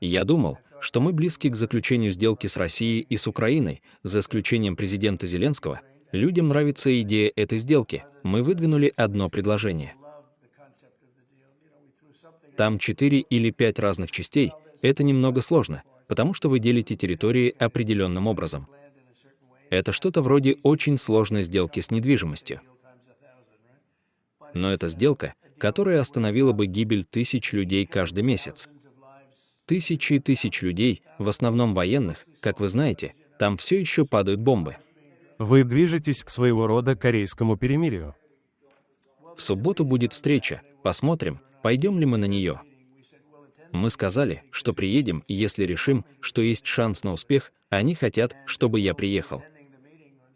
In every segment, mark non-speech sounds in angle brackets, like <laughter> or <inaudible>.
Я думал, что мы близки к заключению сделки с Россией и с Украиной, за исключением президента Зеленского. Людям нравится идея этой сделки. Мы выдвинули одно предложение. Там четыре или пять разных частей. Это немного сложно, потому что вы делите территории определенным образом. Это что-то вроде очень сложной сделки с недвижимостью. Но это сделка, которая остановила бы гибель тысяч людей каждый месяц. Тысячи и тысяч людей, в основном военных, как вы знаете, там все еще падают бомбы. Вы движетесь к своего рода корейскому перемирию. В субботу будет встреча, посмотрим, пойдем ли мы на нее. Мы сказали, что приедем, если решим, что есть шанс на успех, они хотят, чтобы я приехал.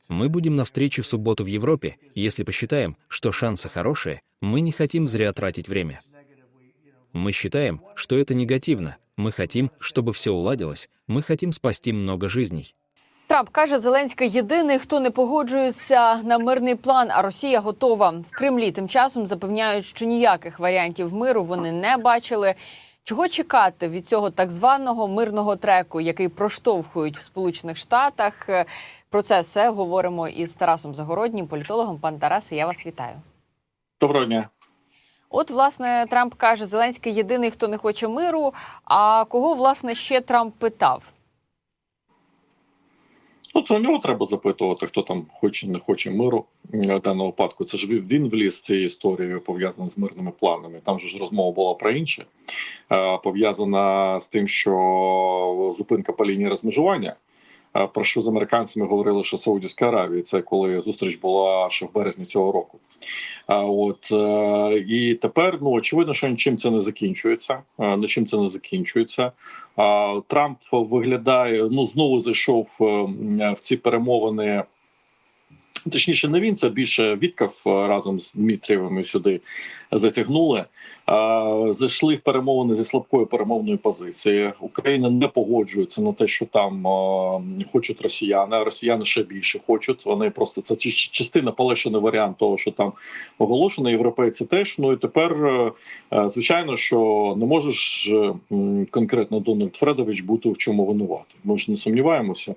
Мы будем на встрече в субботу в Европе, если посчитаем, что шансы хорошие, мы не хотим зря тратить время. Мы считаем, что это негативно, мы хотим, чтобы все уладилось, мы хотим спасти много жизней. Трамп каже, Зеленський єдиний, хто не погоджується на мирний план, а Росія готова. В Кремлі тим часом запевняють, що ніяких варіантів миру вони не бачили. Чого чекати від цього так званого мирного треку, який проштовхують в Сполучених Штатах? Е, Про це все говоримо із Тарасом Загороднім, політологом. Пан Тарасе, я вас вітаю. Доброго дня. От, власне, Трамп каже, Зеленський єдиний, хто не хоче миру. А кого власне ще Трамп питав? Ну, це у нього треба запитувати, хто там хоче, не хоче миру в даному випадку. Це ж він- вліз в ці історії пов'язані з мирними планами. Там ж розмова була про інше, е, пов'язана з тим, що зупинка по лінії розмежування. Про що з американцями говорили, що Саудівська Аравія, це коли зустріч була ще в березні цього року. А от е, і тепер ну очевидно, що нічим це не закінчується. е, Нічим це не закінчується. Трамп виглядає, ну знову зайшов е, в ці перемовини. Точніше, не він це більше Віткав е, разом з Дмитрієвими сюди затягнули. Зайшли в перемовини зі слабкою перемовною позиції. Україна не погоджується на те, що там хочуть росіяни. а Росіяни ще більше хочуть. Вони просто це частина полегшений варіант того, що там оголошено. Європейці теж. Ну і тепер, е, е, звичайно, що не можеш е, конкретно Дональд Фредович бути в чому винуватий. Ми ж не сумніваємося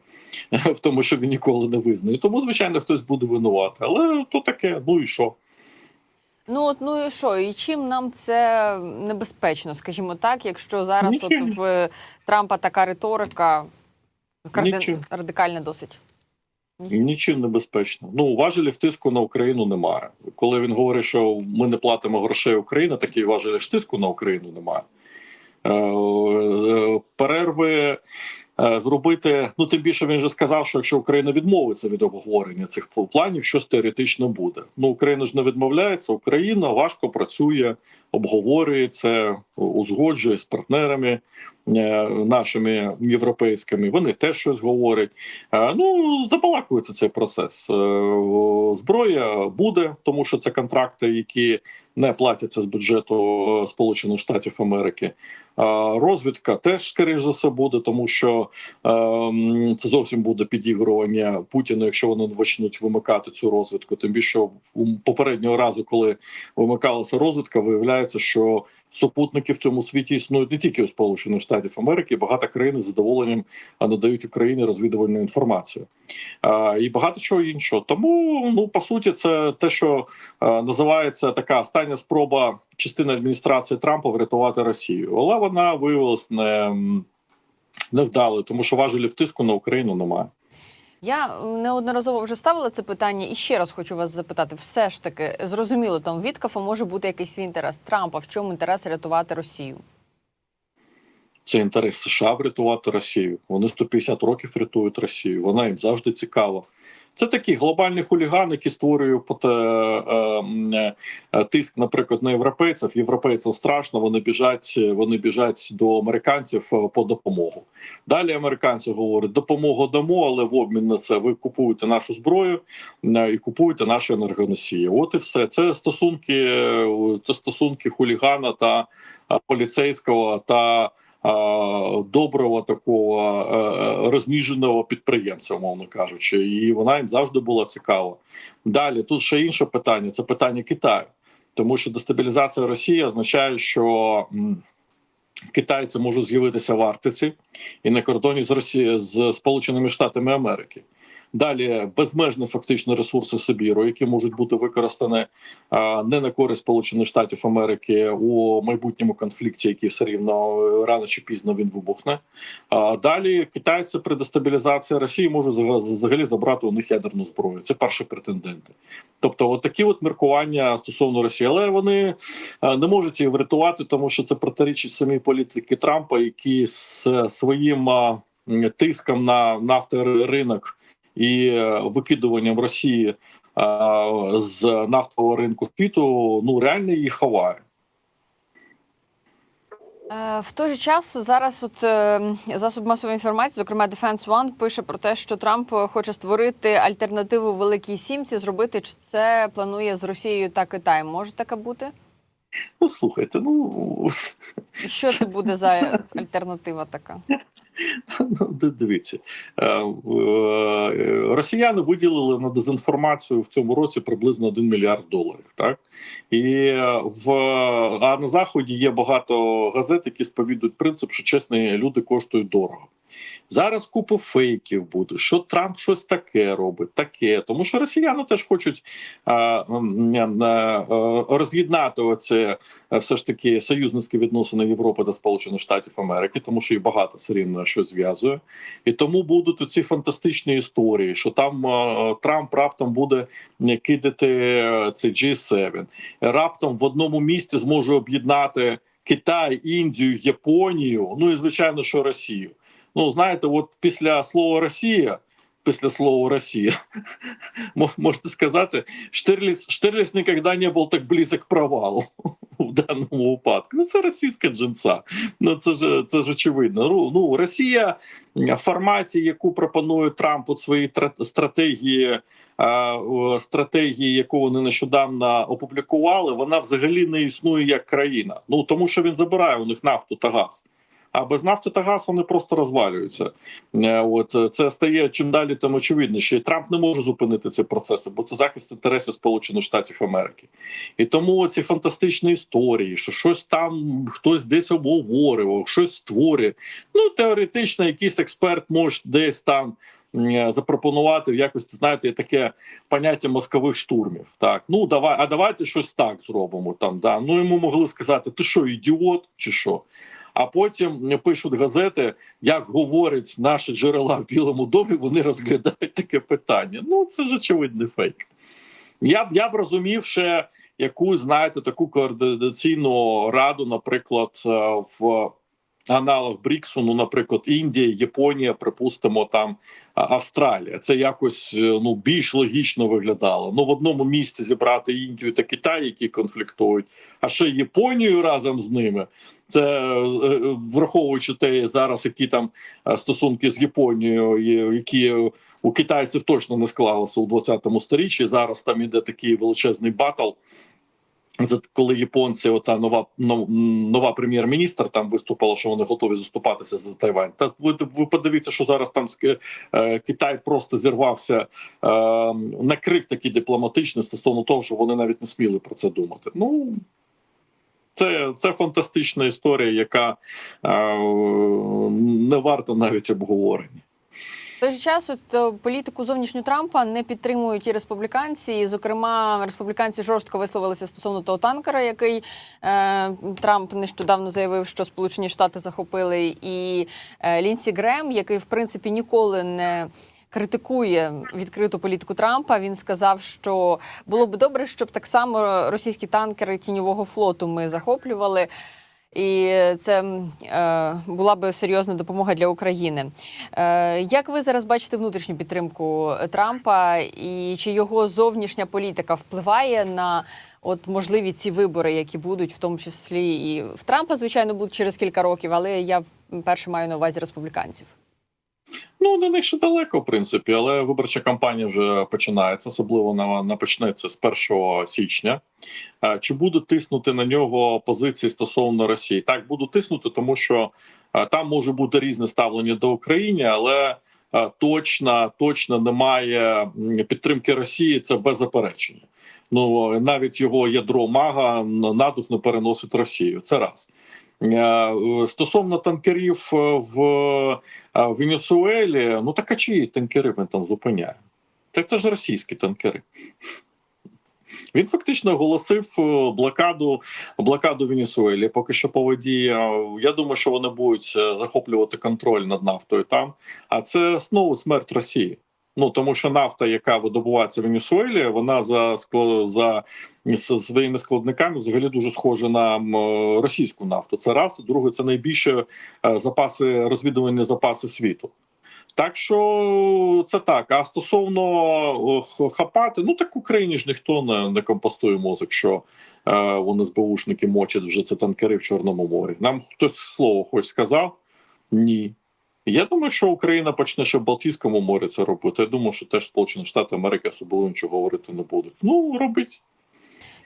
<laughs> в тому, що він ніколи не визнає. Тому, звичайно, хтось буде винуватий. Але то таке, ну і що? Ну от ну і що? І чим нам це небезпечно, скажімо так, якщо зараз Нічим. от в Трампа така риторика. Нічим. радикальна досить. Ні. Нічим не безпечно. Ну важелів тиску на Україну немає. Коли він говорить, що ми не платимо грошей Україні, такий важелі тиску на Україну немає. Е, е, Перерви зробити. Ну тим більше він же сказав, що якщо Україна відмовиться від обговорення цих планів, щось теоретично буде. Ну Україна ж не відмовляється. Україна важко працює, обговорює це, узгоджує з партнерами е, нашими європейськими. Вони теж щось говорять. Е, Ну, забалакується цей процес. Е, Зброя буде, тому що це контракти, які не платяться з бюджету е, Сполучених Штатів Америки. Е, Розвідка теж, скоріш за все, буде, тому що е, це зовсім буде підігрування Путіну, якщо вони почнуть вимикати цю розвідку. Тим більше попереднього разу, коли вимикалася розвідка, виявляється, що супутники в цьому світі існують не тільки у Сполучених Штатів Америки, багато країн з задоволенням надають Україні розвідувальну інформацію а, і багато чого іншого. Тому ну по суті, це те, що а, називається така остання спроба частини адміністрації Трампа врятувати Росію, але вона виявилась не, невдалою, тому що важелів тиску на Україну немає. Я неодноразово вже ставила це питання, і ще раз хочу вас запитати: все ж таки зрозуміло, там від КАФа може бути якийсь свій інтерес Трампа. В чому інтерес рятувати Росію? Це інтерес США врятувати Росію. Вони 150 років рятують Росію. Вона їм завжди цікава. Це такий глобальний хуліган, який створює е, е, е, тиск, наприклад, на європейців. Європейцям страшно, вони біжать, вони біжать до американців по допомогу. Далі американці говорять: допомогу дамо, але в обмін на це ви купуєте нашу зброю і купуєте наші енергоносії. От і все. Це стосунки, це стосунки хулігана та поліцейського та доброго такого е, розніженого підприємця, умовно кажучи, і вона їм завжди була цікава. Далі тут ще інше питання: це питання Китаю, тому що дестабілізація Росії означає, що китайці можуть з'явитися в Арктиці і на кордоні з Росією з Сполученими Штатами Америки. Далі безмежні фактично ресурси Сибіру, які можуть бути використані не на користь Сполучених Штатів Америки у майбутньому конфлікті, який все рівно е, рано чи пізно він вибухне. А далі китайці при дестабілізації Росії можуть взага- взагалі забрати у них ядерну зброю. Це перші претенденти. Тобто, от от міркування стосовно Росії, але вони е, не можуть її врятувати, тому що це протирічить самій політики Трампа, які з своїм тиском на нафторинок і е, викидуванням Росії з нафтового ринку світу ну реально її ховає. Е, В той же час зараз от е, засоб масової інформації, зокрема Defense One, пише про те, що Трамп хоче створити альтернативу Великій Сімці, зробити чи це планує з Росією та Китаєм. Може таке бути? Ну слухайте, ну що це буде за альтернатива така? Ну, дивіться, Е, е, росіяни виділили на дезінформацію в цьому році приблизно 1 мільярд доларів. Так і в а на заході є багато газет, які сповідують принцип, що чесні люди коштують дорого. Зараз купа фейків буде, що Трамп щось таке робить, таке. Тому що росіяни теж хочуть а, м, м, е, роз'єднати оце е, все ж таки союзницькі відносини Європи та Сполучених Штатів Америки, тому що їх багато все рівно що зв'язує, і тому будуть ці фантастичні історії, що там е, Трамп раптом буде кидати цей G7, раптом в одному місці зможе об'єднати Китай, Індію, Японію, ну і звичайно, що Росію. Ну знаєте, от після слова Росія. Після слова Росія <laughs> мо- можете сказати, Штирліц, Штирліц ніколи не був так близок к провалу <laughs> в даному випадку. Ну це російська джинса. Ну це ж це ж очевидно. Ну, ну Росія в форматі, яку пропонує Трамп у своїй тра- стратегії. Стратегії, яку вони нещодавно опублікували, вона взагалі не існує як країна. Ну тому що він забирає у них нафту та газ. А без нафти та газ вони просто розвалюються. Е, От е, це стає чим далі, тим очевидніше. І Трамп не може зупинити ці процеси, бо це захист інтересів Сполучених Штатів Америки. І тому ці фантастичні історії, що щось там хтось десь обговорював, щось створює. Ну теоретично, якийсь експерт може десь там. Запропонувати в якості, знаєте, таке поняття мозкових штурмів. Так, ну давай, а давайте щось так зробимо. Там да ну йому могли сказати, ти що, ідіот, чи що? А потім пишуть газети, як говорять наші джерела в Білому домі, вони розглядають таке питання. Ну це ж очевидний фейк. Я б я б розумів ще яку знаєте, таку координаційну раду, наприклад, е, в аналог Бріксу, ну, наприклад, Індія, Японія, припустимо, там Австралія. Це якось е, ну більш логічно виглядало. Ну в одному місці зібрати Індію та Китай, які конфліктують, а ще Японію разом з ними. Це е, е, враховуючи те зараз, які там стосунки з Японією, які у китайців точно не склалися у 20 сторіччі. Зараз там іде такий величезний батл. Коли японці, оця нова нова прем'єр-міністр там виступила, що вони готові заступатися за Тайвань. Та ви, ви подивіться, що зараз там е, Китай просто зірвався е, на крик такий дипломатичний стосовно того, що вони навіть не сміли про це думати. Ну це, це фантастична історія, яка е, не варта навіть обговорення. В той же час от, е, політику зовнішню Трампа не підтримують і республіканці. І, зокрема, республіканці жорстко висловилися стосовно того танкера, який е, Трамп нещодавно заявив, що Сполучені Штати захопили, і е, Лінсі Грем, який в принципі ніколи не. Критикує відкриту політику Трампа. Він сказав, що було б добре, щоб так само російські танкери тіньового флоту ми захоплювали. І це е, була би серйозна допомога для України. Е, як ви зараз бачите внутрішню підтримку Трампа, і чи його зовнішня політика впливає на от можливі ці вибори, які будуть, в тому числі і в Трампа, звичайно, будуть через кілька років, але я перше маю на увазі республіканців. Ну, до них ще далеко, в принципі, але виборча кампанія вже починається, особливо вона вона почнеться з 1 січня. Е, Чи будуть тиснути на нього позиції стосовно Росії? Так, будуть тиснути, тому що е, там може бути різне ставлення до України, але е, точно, точно немає підтримки Росії. Це без заперечення. Ну навіть його ядро мага на дух не переносить Росію. Це раз. Е, Стосовно танкерів е, в е, Венесуелі, ну так а чиї танкери він там зупиняє? Так це ж російські танкери. Він фактично оголосив е, блокаду блокаду Венесуелі. Поки що по воді. Е, Я думаю, що вони будуть е, захоплювати контроль над нафтою там. А це знову смерть Росії. Ну тому що нафта, яка видобувається в Венесуелі, вона за за своїми складниками взагалі дуже схожа на російську нафту. Це раз. Друге, це найбільше е, запаси розвідувальні запаси світу. Так що це так. А стосовно хапати, ну так в Україні ж ніхто не, не компостує мозок, що е, вони СБУшники мочать вже це танкери в Чорному морі. Нам хтось слово хоч сказав? Ні. Я думаю, що Україна почне ще в Балтійському морі це робити. Я думаю, що теж Сполучені Штати Америки особливо нічого говорити не будуть. Ну, робить.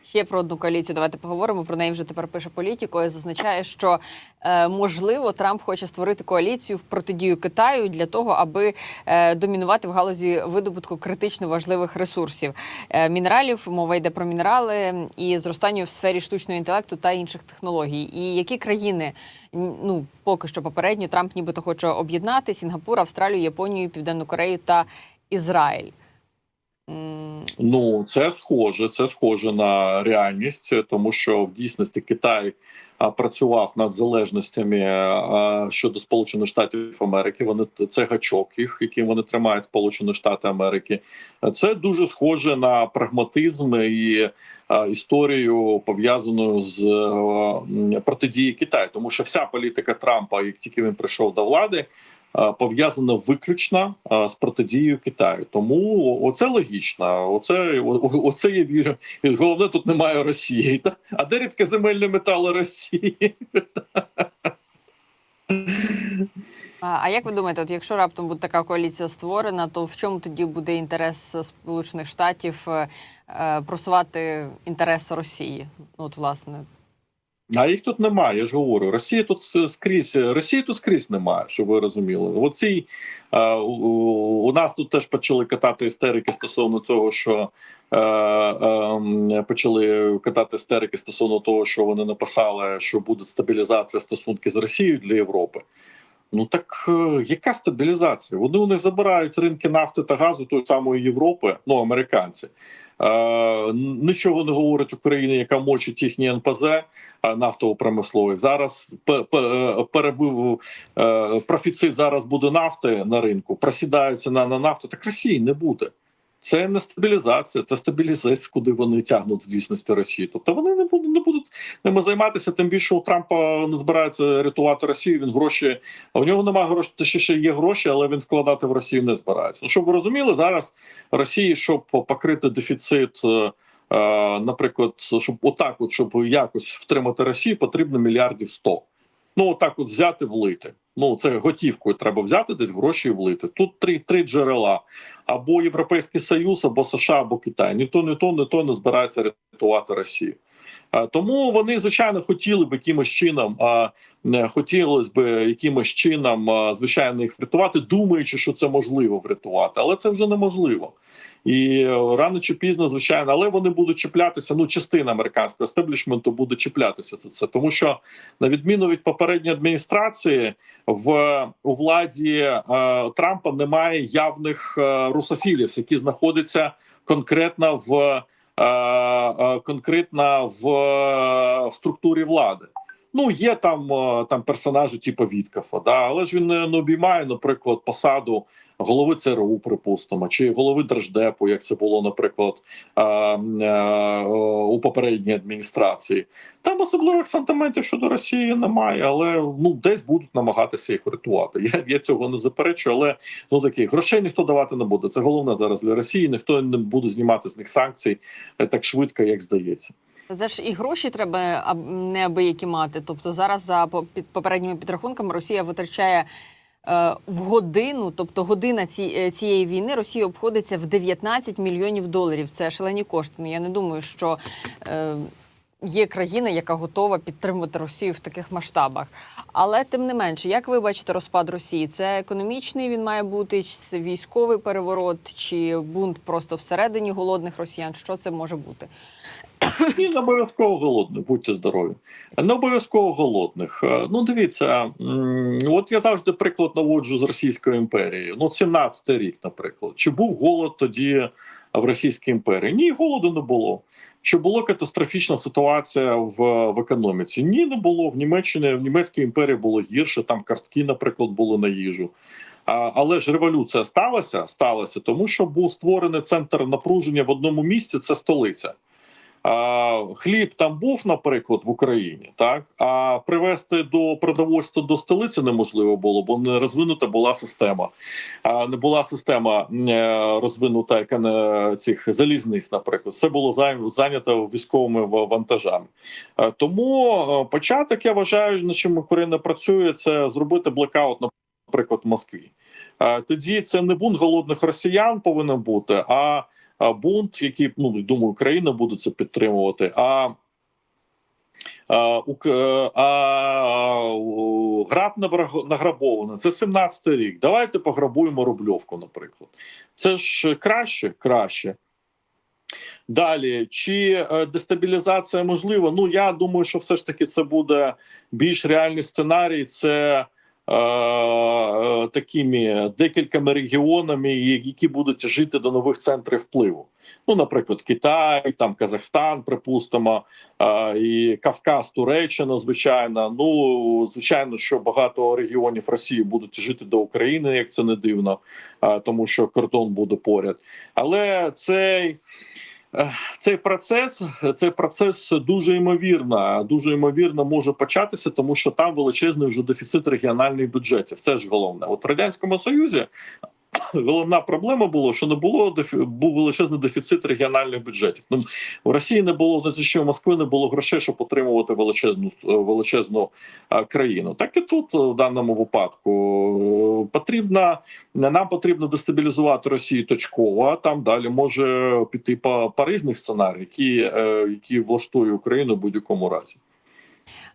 Ще про одну коаліцію. Давайте поговоримо. Про неї вже тепер пише політіко. і Зазначає, що е, можливо Трамп хоче створити коаліцію в протидію Китаю для того, аби е, домінувати в галузі видобутку критично важливих ресурсів е, мінералів. Мова йде про мінерали і зростанню в сфері штучного інтелекту та інших технологій. І які країни ну поки що попередньо Трамп нібито хоче об'єднати Сінгапур, Австралію, Японію, Південну Корею та Ізраїль. Ну, це схоже, це схоже на реальність, тому що в дійсності Китай працював над залежностями щодо Сполучених Штатів Америки. Вони це гачок їх, яким вони тримають Сполучені Штати Америки. Це дуже схоже на прагматизм і історію пов'язану з протидії Китаю, тому що вся політика Трампа, як тільки він прийшов до влади. А, Пов'язана виключно з протидією Китаю, тому оце логічно. Оце оце я вірю. Головне тут немає Росії. Та? А де рідкоземельні метали Росії? А як ви думаєте, от якщо раптом буде така коаліція створена, то в чому тоді буде інтерес Сполучених Штатів е, е, просувати інтерес Росії? Ну, от, власне, А їх тут немає. Я ж говорю. Росія тут скрізь Росії тут скрізь немає, щоб ви розуміли. Оці е, у, у нас тут теж почали катати істерики стосовно того, що е, е, почали катати істерики стосовно того, що вони написали, що буде стабілізація стосунків з Росією для Європи. Ну так е, яка стабілізація? Вони у забирають ринки нафти та газу тої самої Європи, ну американці. Нічого не говорить Україна, яка мочить їхні НПЗ нафтово промисловість. Зараз е, перебив е, профіцит зараз буде нафти на ринку, просідається на, на нафту. Так Росії не буде. Це не стабілізація, це стабілізація, куди вони тягнуть в дійсності Росії. Тобто вони не будуть не будуть ними займатися. Тим більше у Трампа не збирається рятувати Росію. Він гроші, а в нього немає грошей. Ще ще є гроші, але він вкладати в Росію не збирається. Ну щоб ви розуміли, зараз Росії, щоб покрити дефіцит. е, е, Наприклад, щоб отак, от щоб якось втримати Росію, потрібно мільярдів 100. Ну отак, от взяти влити. Ну це готівкою треба взяти десь гроші і влити. Тут три, три джерела: або Європейський Союз, або США, або Китай. Ні то, ні то, ні то не збирається рятувати Росію. А, Тому вони звичайно хотіли б якимось чином, не хотілося б якимось чином, звичайно, їх врятувати, думаючи, що це можливо врятувати, але це вже неможливо. І е, рано чи пізно, звичайно, але вони будуть чіплятися. Ну, частина американського естеблішменту буде чіплятися за це, тому що на відміну від попередньої адміністрації, в у владі е, Трампа немає явних е, русофілів, які знаходяться конкретно в е, е, конкретно в, е, в структурі влади. Ну, є там, е, там персонажі, типу Віткафа, да, але ж він не, не обіймає, наприклад, посаду голови ЦРУ, припустимо, чи голови Держдепу, як це було, наприклад, е, у попередній адміністрації. Там особливих сантиментів щодо Росії немає, але ну десь будуть намагатися їх врятувати. Я, я цього не заперечую, але ну таки грошей ніхто давати не буде. Це головне зараз для Росії. Ніхто не буде знімати з них санкцій е, так швидко, як здається. це ж і гроші треба аб- неабиякі мати. Тобто зараз за по- попередніми підрахунками Росія витрачає. Е, В годину, тобто година ці, е, цієї війни Росії обходиться в 19 мільйонів доларів. Це шалені кошти. Ну я не думаю, що е, є країна, яка готова підтримувати Росію в таких масштабах. Але тим не менше, як ви бачите розпад Росії? Це економічний він має бути, чи це військовий переворот, чи бунт просто всередині голодних росіян? Що це може бути? Ні, не обов'язково голодних, будьте здорові. Не обов'язково голодних. Е, Ну, дивіться, от я завжди приклад наводжу з Російської імперії. Ну, 17-й рік, наприклад. Чи був голод тоді в Російській імперії? Ні, голоду не було. Чи була катастрофічна ситуація в, в економіці? Ні, не було. В Німеччині в німецькій імперії було гірше. Там картки, наприклад, були на їжу. А, але ж революція сталася, сталася, тому що був створений центр напруження в одному місці. Це столиця. Хліб там був, наприклад, в Україні, так а привезти до продовольства до столиці неможливо було, бо не розвинута була система. Не була система е, розвинута, яка не цих залізниць, наприклад, все було зайнято військовими вантажами. Е, Тому е, початок я вважаю, на чим Україна працює, це зробити блекаут, наприклад, в Москві. Тоді це не бунт голодних росіян повинен бути, а, бунт, який ну думаю, Україна буде це підтримувати. А а, е, а граб награбовано. Це 17-й рік. Давайте пограбуємо Рубльовку, наприклад. Це ж краще, краще. Далі, чи е, дестабілізація можлива? Ну я думаю, що все ж таки це буде більш реальний сценарій. Це такими декількома регіонами, які будуть жити до нових центрів впливу. Ну, наприклад, Китай, там Казахстан, припустимо, е, і Кавказ, Туреччина, звичайно. Ну, звичайно, що багато регіонів Росії будуть жити до України, як це не дивно, е, тому що кордон буде поряд. Але цей. Цей процес, цей процес дуже ймовірно, дуже ймовірно може початися, тому що там величезний вже дефіцит регіональних бюджетів. Це ж головне. От в радянському союзі головна проблема була, що не було був величезний дефіцит регіональних бюджетів. Ну в Росії не було на те, що в Москви не було грошей, щоб отримувати величезну величезну е, країну. Так і тут е, в даному випадку Е, потрібно нам потрібно дестабілізувати Росію точково. А там далі може піти по, по різних сценаріях, які, які влаштує Україну в будь-якому разі.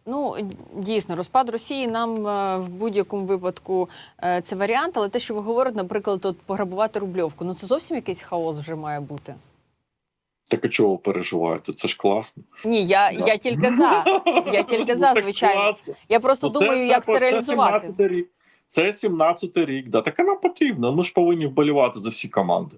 Ну дійсно, розпад Росії нам е, в будь-якому випадку е, це варіант, але те, що ви говорите, наприклад, от пограбувати рубльовку, ну це зовсім якийсь хаос вже має бути. Так а чого переживаєте? Це ж класно. Ні, я, я тільки за. Я тільки <laughs> за, Ну, звичайно. Я просто думаю, як це реалізувати. 17-й рік. Це 17-й рік. Да. Так а нам потрібно. Ми ж повинні вболівати за всі команди.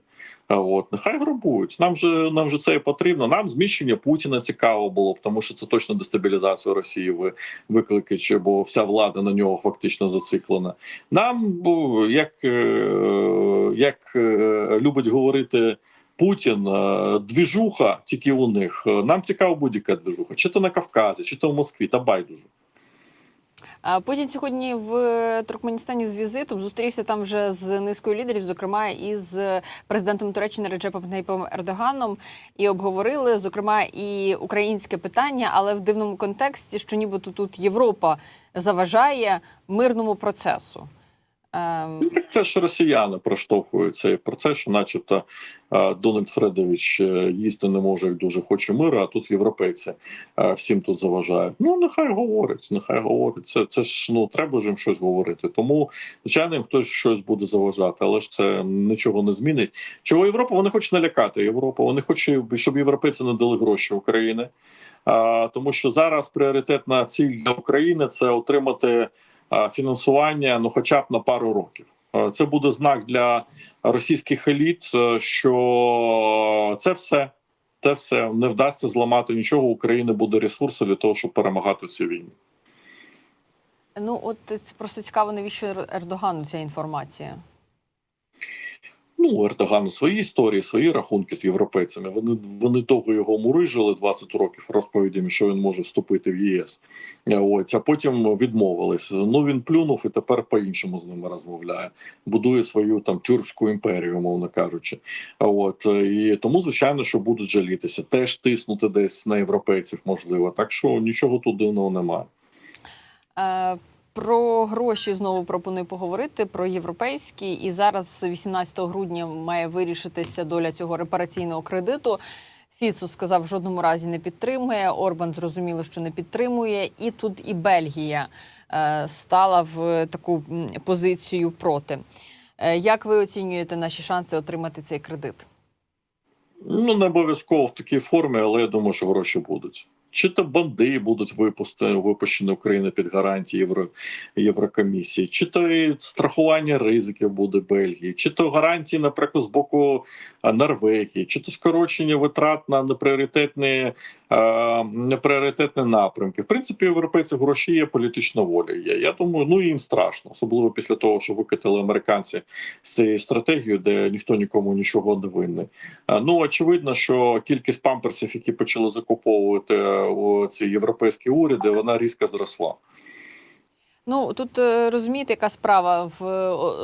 От нехай грабують. Нам же нам же це і потрібно. Нам зміщення Путіна цікаво було б, тому що це точно дестабілізацію Росії ви викликає, бо вся влада на нього фактично зациклена. Нам як, е, як е, любить говорити. Путін е, двіжуха тільки у них. Нам цікава будь-яка двіжуха, чи то на Кавказі, чи то в Москві, та байдуже. Путін сьогодні в Туркменістані з візитом зустрівся там вже з низкою лідерів, зокрема і з президентом Туреччини Реджепом Тайпом Ердоганом, і обговорили зокрема і українське питання, але в дивному контексті, що нібито тут Європа заважає мирному процесу. Ем, Ну, це ж росіяни проштовхують цей процес, що, начебто, е, Дональд Фредович е, їсти не може, як дуже хоче миру, а тут європейці е, всім тут заважають. Ну нехай говорить, нехай говорить. Це це ж ну треба ж їм щось говорити. Тому звичайно їм хтось щось буде заважати, але ж це нічого не змінить. Чого Європа? Вони хочуть налякати Європу. Вони хочуть, щоб європейці не дали гроші України, тому що зараз пріоритетна ціль для України це отримати фінансування, ну хоча б на пару років. Е, Це буде знак для російських еліт, е, що це все. Це все не вдасться зламати нічого. України буде ресурси для того, щоб перемагати в цій війні. ну от просто цікаво, навіщо Ердогану ця інформація. Ну, у Ердогану свої історії, свої рахунки з європейцями. Вони вони довго його мурижили 20 років розповідями, що він може вступити в ЄС. Е, Ось, а потім відмовились. Ну він плюнув і тепер по-іншому з ними розмовляє. Будує свою там тюркську імперію, мовно кажучи. От і тому, звичайно, що будуть жалітися, теж тиснути десь на європейців, можливо. Так що нічого тут дивного немає. Е, Про гроші знову пропоную поговорити про європейські. І зараз, 18 грудня, має вирішитися доля цього репараційного кредиту. Фіцо сказав, в жодному разі не підтримує. Орбан зрозуміло, що не підтримує. І тут і Бельгія е, стала в таку позицію проти. Е, Як ви оцінюєте наші шанси отримати цей кредит? Ну, не обов'язково в такій формі, але я думаю, що гроші будуть. Чи то банди будуть випусти, випущені України під гарантії Євро, Єврокомісії, чи то і страхування ризиків буде Бельгії, чи то гарантії, наприклад, з боку Норвегії, чи то скорочення витрат на непріоритетні, е, непріоритетні напрямки. В принципі, у європейців гроші є, політична воля є. Я думаю, ну їм страшно, особливо після того, що викатили американці з цією стратегією, де ніхто нікому нічого не винний. Е, Ну очевидно, що кількість памперсів, які почали закуповувати е, у ці європейські уряди, вона різко зросла. Ну тут е, розумієте, яка справа в,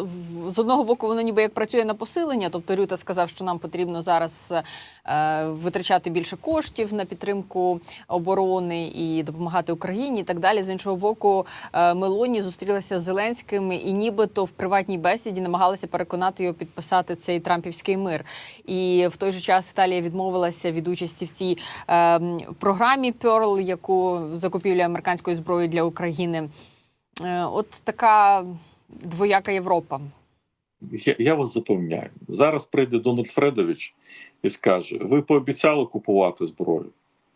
в з одного боку, воно ніби як працює на посилення. Тобто Рюта сказав, що нам потрібно зараз е, витрачати більше коштів на підтримку оборони і допомагати Україні. І так далі. З іншого боку, е, Мелоні зустрілася з Зеленським і нібито в приватній бесіді намагалася переконати його підписати цей трампівський мир. І в той же час Італія відмовилася від участі в цій е, програмі Pearl, яку закупівля американської зброї для України. Е, От така двояка Європа. Я, я вас запевняю, зараз прийде Дональд Фредович і скаже: ви пообіцяли купувати зброю?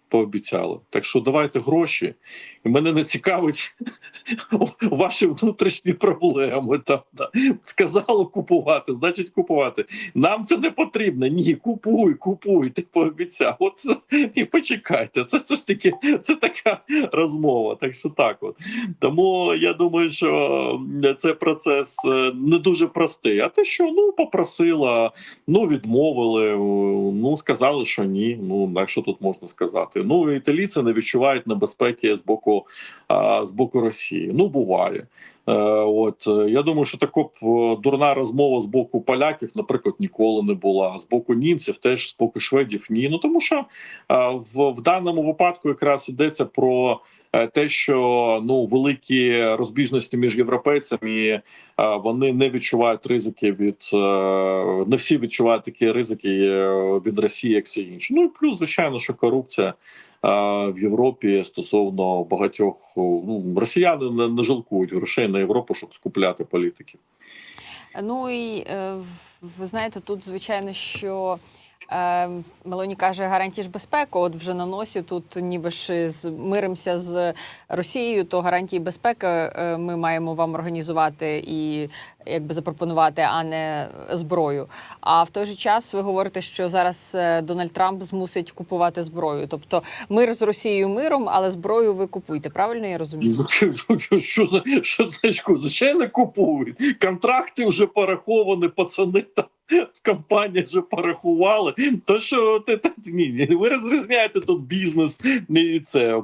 Пообіцяли. Так що давайте гроші, мене не цікавить <laughs> ваші внутрішні проблеми. Там, да. Сказали купувати, значить купувати. Нам це не потрібно. Ні, купуй, купуй, ти пообіцяв. От ні, почекайте. Це, це ж таки це така розмова. Так що так от. Тому я думаю, що це процес е, не дуже простий. А те, що ну попросила, ну відмовили, е, ну сказали, що ні. Ну так що тут можна сказати? Ну італійці не відчувають небезпеки з боку з боку Росії. Ну буває. Е, От е, я думаю, що така б е, дурна розмова з боку поляків, наприклад, ніколи не була. З боку німців, теж з боку шведів, ні. Ну тому що в, в даному випадку якраз йдеться про те, що ну великі розбіжності між європейцями вони не відчувають ризики від не всі відчувають такі ризики від Росії, як всі інші. Ну і плюс, звичайно, що корупція. В Європі стосовно багатьох ну росіяни не, не жалкують грошей на Європу, щоб скупляти політиків. Ну і е, ви знаєте, тут звичайно, що. Е, Мелоні каже, гарантії ж безпеки. От вже на носі тут ніби ж з миримося з Росією, то гарантії безпеки е, ми маємо вам організувати і якби запропонувати, а не зброю. А в той же час ви говорите, що зараз е, Дональд Трамп змусить купувати зброю. Тобто мир з Росією миром, але зброю ви купуєте. Правильно я розумію? Ну, <laughs> Що за що значить, звичайно купують? Контракти вже пораховані, пацани там в компанії вже порахували. То що ти ні, ви розрізняєте тут бізнес і це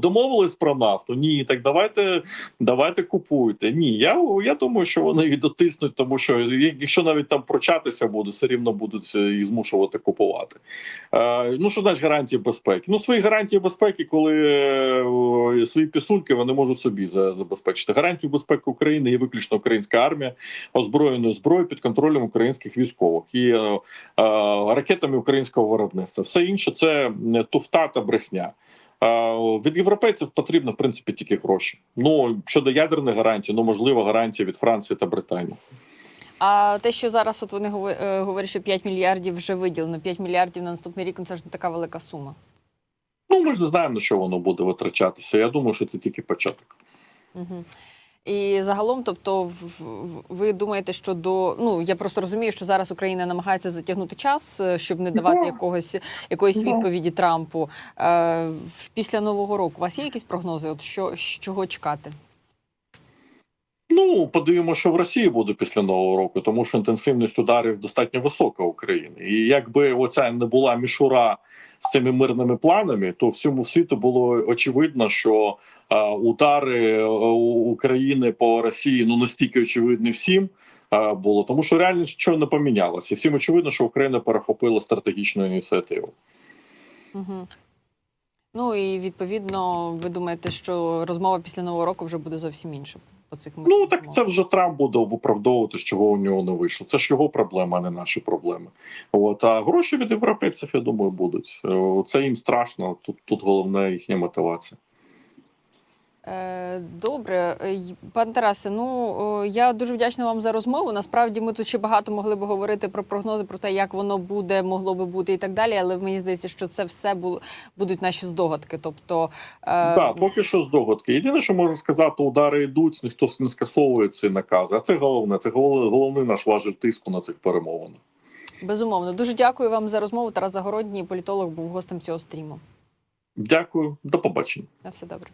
домовились про нафту. Ні, так давайте давайте купуйте. Ні, я, я думаю, що вони її дотиснуть, тому що якщо навіть там прочатися буде, все рівно будуть е, їх змушувати купувати. Е, ну що значить гарантії безпеки? Ну свої гарантії безпеки, коли е, свої пісульки вони можуть собі забезпечити. Гарантію безпеки України є виключно українська армія, озброєною зброєю під контролем українських військових і е, е, ракетами українського виробництва. Все інше це е, туфта та брехня. Е, Від європейців потрібно в принципі тільки гроші. Ну щодо ядерних гарантій, ну можливо, гарантії від Франції та Британії. А те, що зараз от вони говорять, що 5 мільярдів вже виділено, 5 мільярдів на наступний рік, ну це ж не така велика сума. Ну ми ж не знаємо на що воно буде витрачатися. Я думаю, що це тільки початок. Угу. І загалом, тобто, ви думаєте, що до ну я просто розумію, що зараз Україна намагається затягнути час, е, щоб не давати Да. якогось якоїсь Да. відповіді Трампу. Е, після нового року у вас є якісь прогнози? От що чого чекати? Ну, подивимося, що в Росії буде після нового року, тому що інтенсивність ударів достатньо висока в Україні. І якби оця не була мішура з цими мирними планами, то всьому світу було очевидно, що удари е, України по Росії ну настільки очевидні всім. е, Було тому, що реально нічого не помінялося. Всім очевидно, що Україна перехопила стратегічну ініціативу. Угу. Ну і відповідно, ви думаєте, що розмова після нового року вже буде зовсім інша по цих Ну так це вже Трамп буде виправдовувати, з чого у нього не вийшло. Це ж його проблема, а не наші проблеми. От а гроші від європейців, я думаю, будуть. Е, Це їм страшно. Тут тут головне їхня мотивація. Е, Добре, Е, пан Тарасе. Ну я дуже вдячна вам за розмову. Насправді ми тут ще багато могли би говорити про прогнози, про те, як воно буде, могло би бути і так далі. Але мені здається, що це все будуть наші здогадки. Тобто, е, Так, поки що здогадки. Єдине, що можу сказати, удари йдуть, ніхто не скасовує ці накази. А це головне, це головний наш важель тиску на цих перемовинах. безумовно, дуже дякую вам за розмову. Тарас Загородній, політолог, був гостем цього стріму. Дякую, до побачення. На все добре.